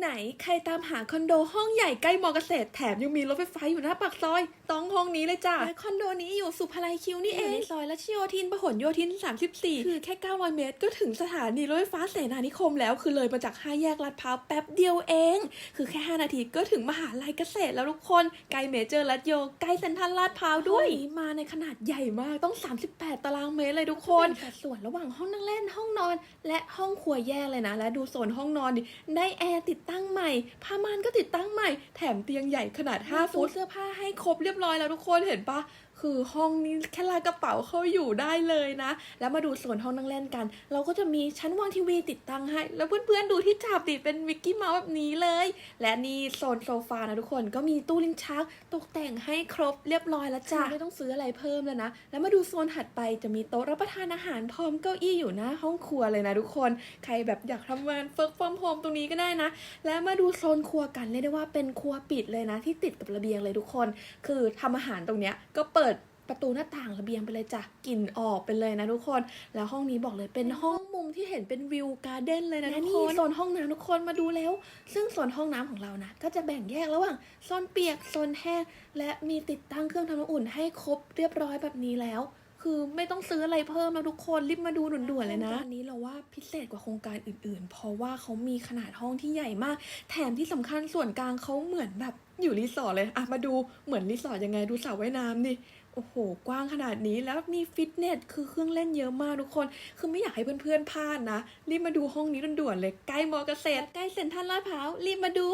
ไหนใครตามหาคอนโดห้องใหญ่ใกล้มอเกษตรแถมยังมีรถไฟฟ้าอยู่หน้าปากซอย ต้องห้องนี้เลยจ้ะและคอนโดนี้อยู่สุภาลัยคิวนี่เองในซอยรัชโยธินพหลโยธิน 34 คือแค่ 900 เมตร ก็ถึงสถานีรถไฟฟ้าเสนานิคมแล้วคือเลยมาจาก5แยกลาดพร้าวแป๊บเดียวเอง คือแค่ 5 นาทีก็ถึงมหาลัยเกษตรแล้วทุกคนใกล้เมเจอร์รัชโยใกล้เซ็นทรัลลาดพร้าวด้วยมาในขนาดใหญ่มากต้อง 38 ตารางเมตรเลยทุกคนสัดส่วนระหว่างห้องนั่งเล่นห้องนอน และห้องครัวแยกเลยนะ และดูโซนห้องนอนดิได้แอร์ติดตั้งใหม่ ผ้าม่านก็ติดตั้งใหม่ แถมเตียงใหญ่ขนาด 5 ฟุตเสื้อผ้าให้ครบเรียบร้อยแล้วทุกคนเห็นปะคือห้องนี้แค่ลากกระเป๋าเข้าอยู่ได้เลยนะ แล้วมาดูโซนห้องนั่งเล่นกัน เราก็จะมีชั้นวางทีวีติดตั้งให้ แล้วเพื่อนๆดูที่จับติดเป็นมิกกี้เมาส์แบบนี้เลย และนี่โซนโซฟานะทุกคนก็มีตู้ลิ้นชักตกแต่งให้ครบเรียบร้อยแล้วจ้ะไม่ต้องซื้ออะไรเพิ่มแล้วนะ แล้วมาดูโซนถัดไปจะมีโต๊ะรับประทานอาหารพร้อมเก้าอี้อยู่หน้าห้องครัวเลยนะทุกคน ใครแบบอยากทำงานเฟิร์กฟอร์มโฮมตรงนี้ก็ได้นะและมาดูโซนครัวกันเรียกได้ว่าเป็นครัวปิดเลยนะ ที่ติดกับระเบียงเลยทุกคน คือทำอาหารตรงเนี้ยก็เปิดประตูหน้าต่างระเบียงไปเลยจ้ะกลิ่นออกไปเลยนะทุกคน แล้วห้องนี้บอกเลยเป็นห้องมุมที่เห็นเป็นวิวการ์เด้นเลยนะทุกคนโซนห้องน้ำทุกคนมาดูแล้ว ซึ่งโซนห้องน้ำของเรานะก็จะแบ่งแยกระหว่างโซนเปียกโซนแห้งและมีติดตั้งเครื่องทำน้ำอุ่นให้ครบเรียบร้อยแบบนี้แล้ว คือไม่ต้องซื้ออะไรเพิ่มแล้วทุกคนรีบมาดูด่วนๆเลยนะอันนี้เราว่าพิเศษกว่าโครงการอื่นๆ เพราะว่าเขามีขนาดห้องที่ใหญ่มาก แถมที่สำคัญส่วนกลางเขาเหมือนแบบอยู่รีสอร์ทเลยอะมาดูเหมือนรีสอร์ทยังไงดูสระว่ายน้ำดิโอ้โห กว้างขนาดนี้แล้วมีฟิตเนสคือเครื่องเล่นเยอะมากทุกคน คือไม่อยากให้เพื่อนๆพลาดนะ รีบมาดูห้องนี้ด่วนๆเลย ใกล้มอเกษตร ใกล้เซ็นทรัลลาดพร้าวรีบมาดู